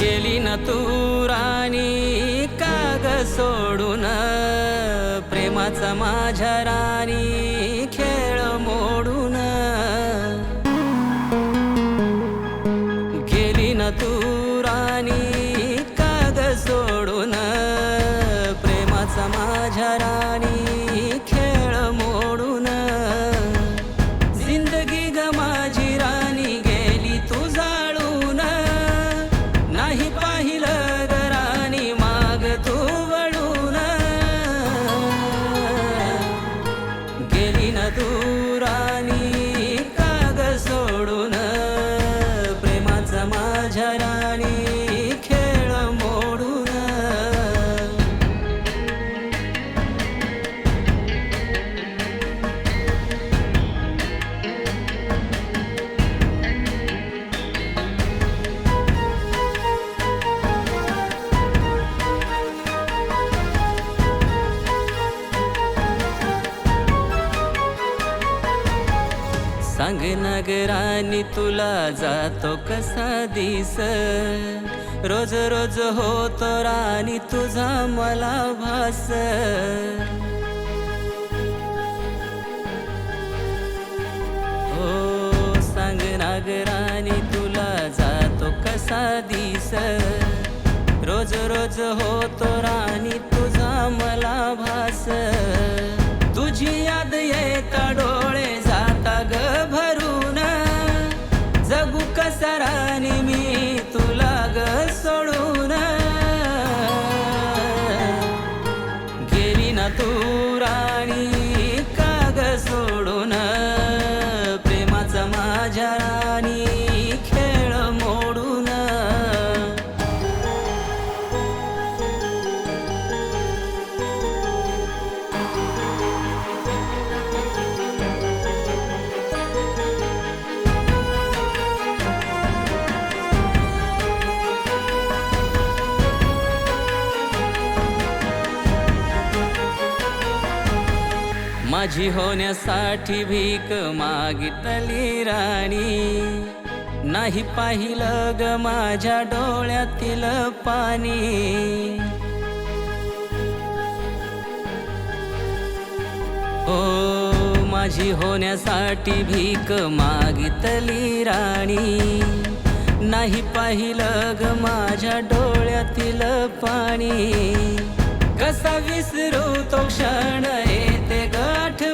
गेली ना तू राणी काग सोडून. प्रेमाचा माझ्या राणी खेळ मोडून. सांग नगरानी तुला जातो कसा दिस रोज रोज होतो राणी तुझा मला भास हो सांग नागराणी तुला जातो कसा दिस रोज रोज होतो राणी तुझा मला भास तुझी याद येता डोळे سراني माझी होण्यासाठी भीक मागितली राणी. नाही पाहिलं ग माझ्या डोळ्यातील पाणी. ओ माझी होण्यासाठी भीक मागितली राणी. नाही पाहिलं ग माझ्या डोळ्यातील पाणी. कसा विसरू तो क्षण? येते गाठ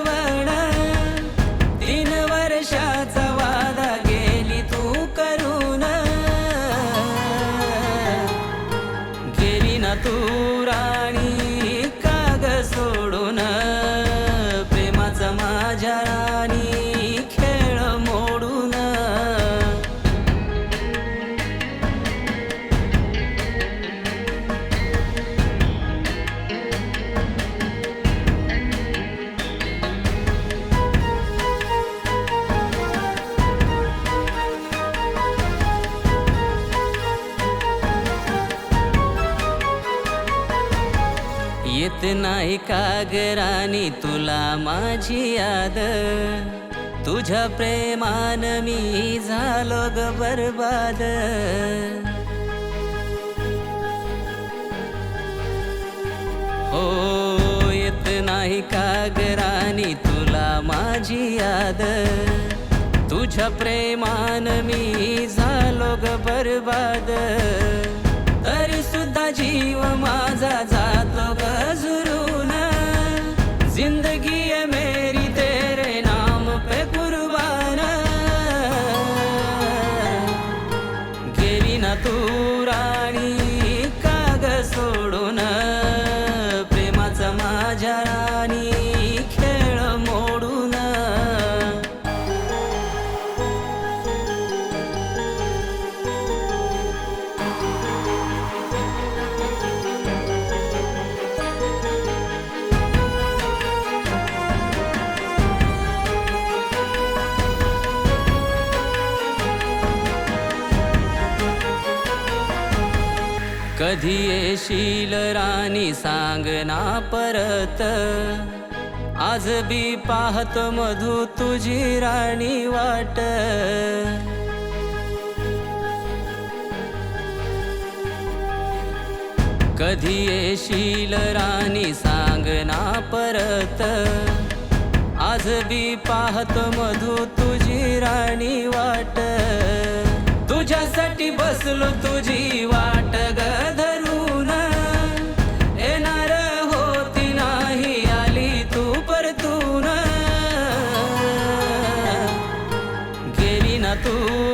येत नाही कागरानी तुला माझी याद. तुझ्या प्रेमान मी झालो ग बरबाद. हो येत नाही कागरानी तुला माझी याद. तुझ्या प्रेमान मी झालो ग बरबाद. तरी सुद्धा जीव माझा झाला जिंदगी है मेरी तेरे नाम पे कुर्बान। गेरी ना तू। कधी येशील राणी सांगना परत. आज बी पाहत मधू तुझी राणी वाट. कधी येशील राणी सांग ना परत. आज बी पाहत मधू तुझी राणी वाट. तुझ्यासाठी बसलो तुझी tua